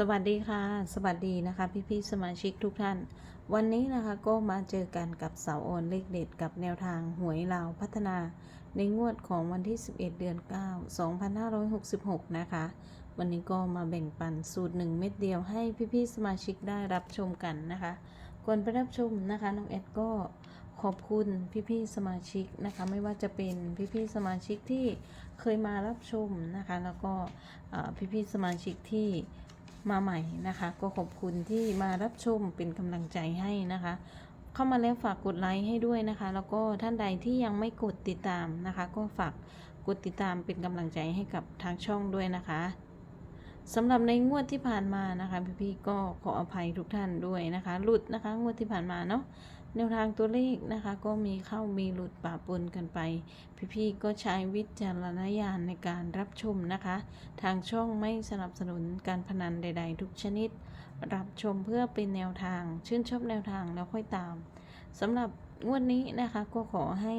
สวัสดีค่ะ สวัสดีนะคะพี่ๆสมาชิกทุกท่าน วันนี้นะคะก็มาเจอกันกับเสาโอนเลขเด็ดกับแนวทางหวยลาวพัฒนา ในงวดของวันที่ 11 เดือน 9 2566 นะคะ วันนี้ก็มาแบ่งปันสูตร 1 เม็ดเดียวให้พี่ๆสมาชิกได้รับชมกันนะคะก่อนไปรับชมนะคะน้องแอดก็ขอบคุณพี่ๆสมาชิกนะคะ ไม่ว่าจะเป็นพี่ๆสมาชิกที่เคยมารับชมนะคะ แล้วก็เอ่พี่ๆสมาชิกที่ มาใหม่นะคะ ก็ขอบคุณที่มารับชมเป็นกำลังใจให้นะคะ เข้ามาแล้วฝากกดไลค์ให้ด้วยนะคะ แล้วก็ท่านใดที่ยังไม่กดติดตามนะคะ ก็ฝากกดติดตามเป็นกำลังใจให้กับทางช่องด้วยนะคะสำหรับในงวดที่ผ่านมานะคะ พี่ๆก็ขออภัยทุกท่านด้วยนะคะหลุดนะคะ งวดที่ผ่านมาเนาะ แนวทางตัวเลขนะคะ ก็มีเข้ามีหลุดป่าปนกันไป พี่ๆก็ใช้วิจารณญาณในการรับชมนะคะ ทางช่องไม่สนับสนุนการพนันใด ๆ ทุกชนิด รับชมเพื่อเป็นแนวทาง ชื่นชอบแนวทางแล้วค่อยตามสำหรับงวดนี้นะคะก็ขอให้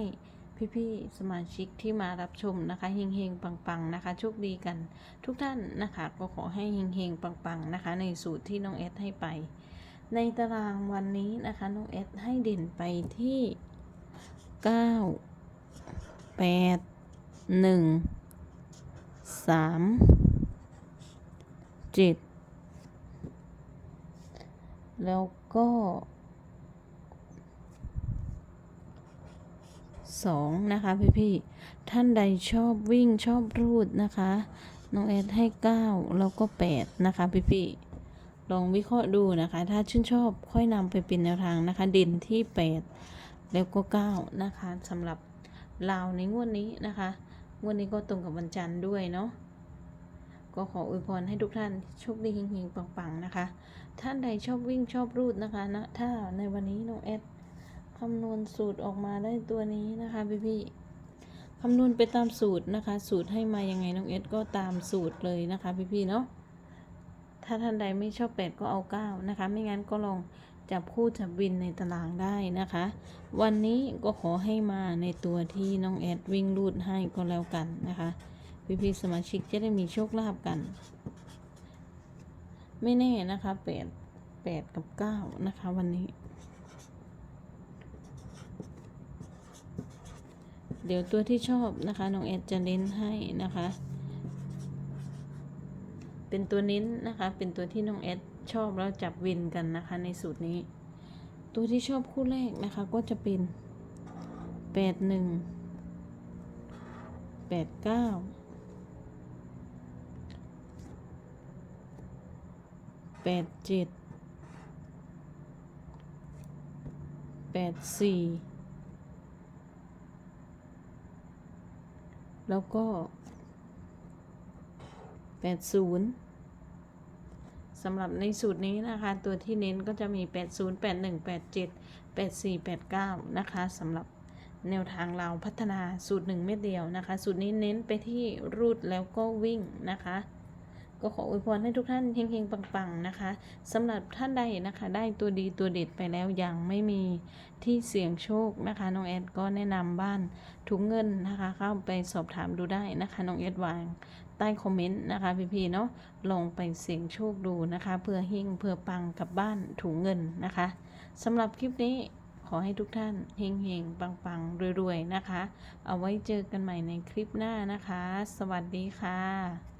พี่ๆสมาชิกที่มารับชมนะคะเฮงๆปังๆนะคะโชคดีกันทุกท่านนะคะ ก็ขอให้เฮงๆปังๆนะคะ ในสูตรที่น้องเอสให้ไป ในตารางวันนี้นะคะน้องเอสให้เด่นไปที่ 9 8 1 3 7 แล้วก็สองนะคะพี่พี่ๆท่านใดชอบวิ่งชอบรูดนะคะ น้องแอดให้เก้าแล้วก็แปดนะคะพี่พี่ๆ ลองวิเคราะห์ดูนะคะ ถ้าชื่นชอบค่อยนำไปเป็นแนวทางนะคะ เด่นที่แปดแล้วก็เก้านะคะสำหรับลาวในงวดนนี้นะคะงวดนนี้ก็ตรงกับวันจันทร์ด้วยเนาะก็ขออวยพรให้ทุกท่านโชคดีเฮงๆปังๆนะคะ ท่านใดชอบวิ่งชอบรูดนะคะนะถ้าในวันนี้น้องแอดคำนวณสูตรออกมาได้ตัวนี้นะคะพี่พี่ๆคำนวณไปตามสูตรนะคะ สูตรให้มายังไงน้องเอสก็ตามสูตรเลยนะคะพี่พี่ๆเนาะ ถ้าท่านใดไม่ชอบแปดก็เอาเก้านะคะ ไม่งั้นก็ลองจับคู่จับวินในตารางได้นะคะ วันนี้ก็ขอให้มาในตัวที่น้องแอดวิ่งรูดให้ก็แล้วกันนะคะ พี่ๆสมาชิกจะได้มีโชคลาภกัน ไม่แน่นะคะแปดแปดกับเก้านะคะวันนี้ เดี๋ยวตัวที่ชอบนะคะน้องแอดจะเน้นให้นะคะ เป็นตัวเน้นนะคะ เป็นตัวที่น้องแอดชอบแล้วจับวินกันนะคะ ในสูตรนี้ ตัวที่ชอบคู่แรกนะคะ ก็จะเป็นแปดหนึ่งแปดเก้าแปดเจ็ดแปดสี่แล้วก็ แปดศูนย์สำหรับในสูตรนี้นะคะ ตัวที่เน้นก็จะมี 80 81 87 84 89 นะคะสำหรับแนวทางเราพัฒนาสูตรหนึ่งเม็ดเดียวนะคะ สูตรนี้เน้นไปที่รูดแล้วก็วิ่งนะคะ ก็ขออวยพรให้ทุกท่านเฮงๆ ปังๆ นะคะสำหรับท่านใดนะคะ ได้ตัวดีตัวเด็ดไปแล้วยังไม่มีที่เสี่ยงโชคนะคะน้องแอดก็แนะนำบ้านถุงเงินนะคะ เข้าไปสอบถามดูได้นะคะน้องแอดวางใต้คอมเมนต์นะคะพี่ๆเนาะลองไปเสี่ยงโชคดูนะคะ เพื่อเฮงเพื่อปังกับบ้านถุงเงินนะคะสำหรับคลิปนี้ขอให้ทุกท่านเฮงๆ ปังๆ รวย ๆ นะคะ เอาไว้เจอกันใหม่ในคลิปหน้านะคะ สวัสดีค่ะ